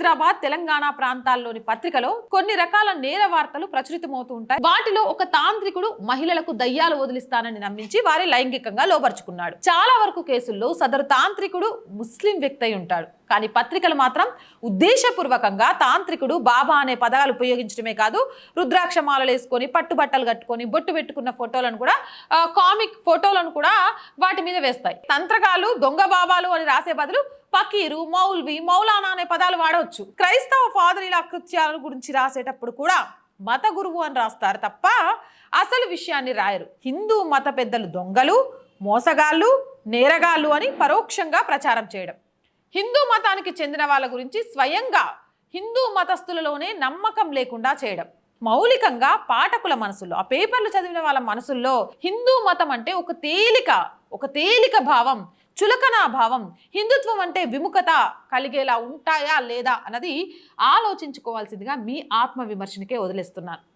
హైదరాబాద్ తెలంగాణ ప్రాంతాల్లోని పత్రికలో కొన్ని రకాల నేర వార్తలు ప్రచురితమవుతూ ఉంటాయి. వాటిలో ఒక తాంత్రికుడు మహిళలకు దయ్యాలు వదిలిస్తానని నమ్మించి వారి లైంగికంగా లోపరుచుకున్నాడు చాలా వరకు కేసుల్లో సదరు తాంత్రికుడు ముస్లిం వ్యక్తి అయి ఉంటాడు. కానీ పత్రికలు మాత్రం ఉద్దేశపూర్వకంగా తాంత్రికుడు బాబా అనే పదాలు ఉపయోగించడమే కాదు రుద్రాక్ష మాలలు వేసుకొని పట్టుబట్టలు కట్టుకొని బొట్టు పెట్టుకున్న ఫోటోలను కూడా కామిక్ ఫోటోలను కూడా వాటి మీద వేస్తాయి. తంత్రకాలు దొంగ బాబాలు అని రాసే బదులు పకీరు మౌల్వి మౌలానా అనే పదాలు వాడవచ్చు. క్రైస్తవ ఫాదరీల కృత్యాల గురించి రాసేటప్పుడు కూడా మత గురువు అని రాస్తారు తప్ప అసలు విషయాన్ని రాయరు. హిందూ మత పెద్దలు దొంగలు మోసగాళ్ళు నేరగాళ్ళు అని పరోక్షంగా ప్రచారం చేయడం. హిందూ మతానికి చెందిన వాళ్ళ గురించి స్వయంగా హిందూ మతస్థులలోనే నమ్మకం లేకుండా చేయడం. మౌలికంగా పాఠకుల మనసుల్లో ఆ పేపర్లు చదివిన వాళ్ళ మనసుల్లో హిందూ మతం అంటే ఒక తేలిక ఒక తేలిక భావం చులకనాభావం హిందుత్వం అంటే విముఖత కలిగేలా ఉంటాయా లేదా అన్నది ఆలోచించుకోవాల్సిందిగా మీ ఆత్మ విమర్శనకే వదిలేస్తున్నాను.